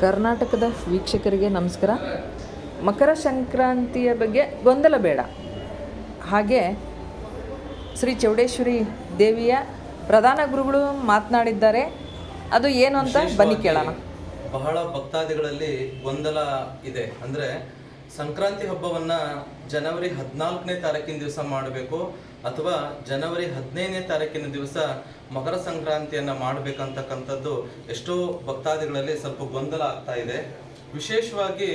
ಕರ್ನಾಟಕದ ವೀಕ್ಷಕರಿಗೆ ನಮಸ್ಕಾರ. ಮಕರ ಸಂಕ್ರಾಂತಿಯ ಬಗ್ಗೆ ಗೊಂದಲ ಬೇಡ. ಹಾಗೆ ಶ್ರೀ ಚೌಡೇಶ್ವರಿ ದೇವಿಯ ಪ್ರಧಾನ ಗುರುಗಳು ಮಾತನಾಡಿದ್ದಾರೆ. ಅದು ಏನು ಅಂತ ಬನ್ನಿ ಕೇಳೋಣ. ಬಹಳ ಭಕ್ತಾದಿಗಳಲ್ಲಿ ಗೊಂದಲ ಇದೆ. ಅಂದ್ರೆ ಸಂಕ್ರಾಂತಿ ಹಬ್ಬವನ್ನ ಜನವರಿ ಹದಿನಾಲ್ಕನೇ ತಾರೀಕಿನ ದಿವಸ ಮಾಡಬೇಕು ಅಥವಾ ಜನವರಿ ಹದಿನೈದನೇ ತಾರೀಕಿನ ದಿವಸ ಮಕರ ಸಂಕ್ರಾಂತಿಯನ್ನ ಮಾಡಬೇಕಂತಕ್ಕಂಥದ್ದು ಎಷ್ಟೋ ಭಕ್ತಾದಿಗಳಲ್ಲಿ ಸ್ವಲ್ಪ ಗೊಂದಲ ಆಗ್ತಾ ಇದೆ. ವಿಶೇಷವಾಗಿ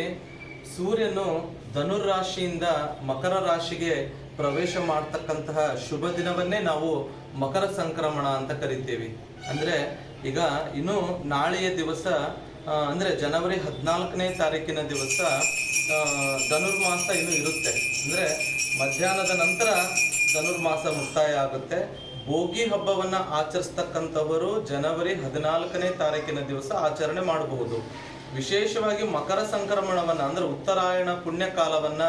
ಸೂರ್ಯನು ಧನುರಾಶಿಯಿಂದ ಮಕರ ರಾಶಿಗೆ ಪ್ರವೇಶ ಮಾಡ್ತಕ್ಕಂತಹ ಶುಭ ದಿನವನ್ನೇ ನಾವು ಮಕರ ಸಂಕ್ರಮಣ ಅಂತ ಕರಿತೀವಿ. ಅಂದ್ರೆ ಈಗ ಇನ್ನು ನಾಳೆಯ ದಿವಸ ಅಂದ್ರೆ ಜನವರಿ ಹದಿನಾಲ್ಕನೇ ತಾರೀಕಿನ ದಿವಸ ಧನುರ್ಮಾಸ ಇನ್ನು ಇರುತ್ತೆ. ಅಂದರೆ ಮಧ್ಯಾಹ್ನದ ನಂತರ ಧನುರ್ಮಾಸ ಮುಕ್ತಾಯ ಆಗುತ್ತೆ. ಭೋಗಿ ಹಬ್ಬವನ್ನು ಆಚರಿಸ್ತಕ್ಕಂಥವರು ಜನವರಿ ಹದಿನಾಲ್ಕನೇ ತಾರೀಕಿನ ದಿವಸ ಆಚರಣೆ ಮಾಡಬಹುದು. ವಿಶೇಷವಾಗಿ ಮಕರ ಸಂಕ್ರಮಣವನ್ನು, ಅಂದರೆ ಉತ್ತರಾಯಣ ಪುಣ್ಯ ಕಾಲವನ್ನ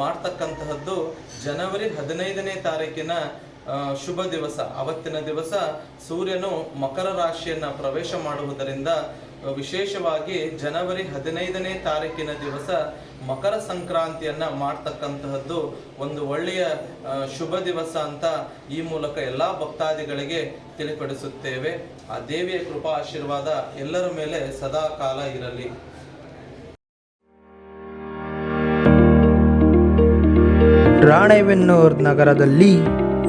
ಮಾಡ್ತಕ್ಕಂತಹದ್ದು ಜನವರಿ ಹದಿನೈದನೇ ತಾರೀಕಿನ ಶುಭ ದಿವಸ. ಅವತ್ತಿನ ದಿವಸ ಸೂರ್ಯನು ಮಕರ ರಾಶಿಯನ್ನು ಪ್ರವೇಶ ಮಾಡುವುದರಿಂದ ವಿಶೇಷವಾಗಿ ಜನವರಿ ಹದಿನೈದನೇ ತಾರೀಕಿನ ದಿವಸ ಮಕರ ಸಂಕ್ರಾಂತಿಯನ್ನು ಮಾಡ್ತಕ್ಕಂತಹದ್ದು ಒಂದು ಒಳ್ಳೆಯ ಶುಭ ದಿವಸ ಅಂತ ಈ ಮೂಲಕ ಎಲ್ಲಾ ಭಕ್ತಾದಿಗಳಿಗೆ ತಿಳಿಪಡಿಸುತ್ತೇವೆ ಆ ದೇವಿಯ ಕೃಪಾ ಆಶೀರ್ವಾದ ಎಲ್ಲರ ಮೇಲೆ ಸದಾ ಕಾಲ ಇರಲಿ. ರಾಣೆಬೆನ್ನೂರು ನಗರದಲ್ಲಿ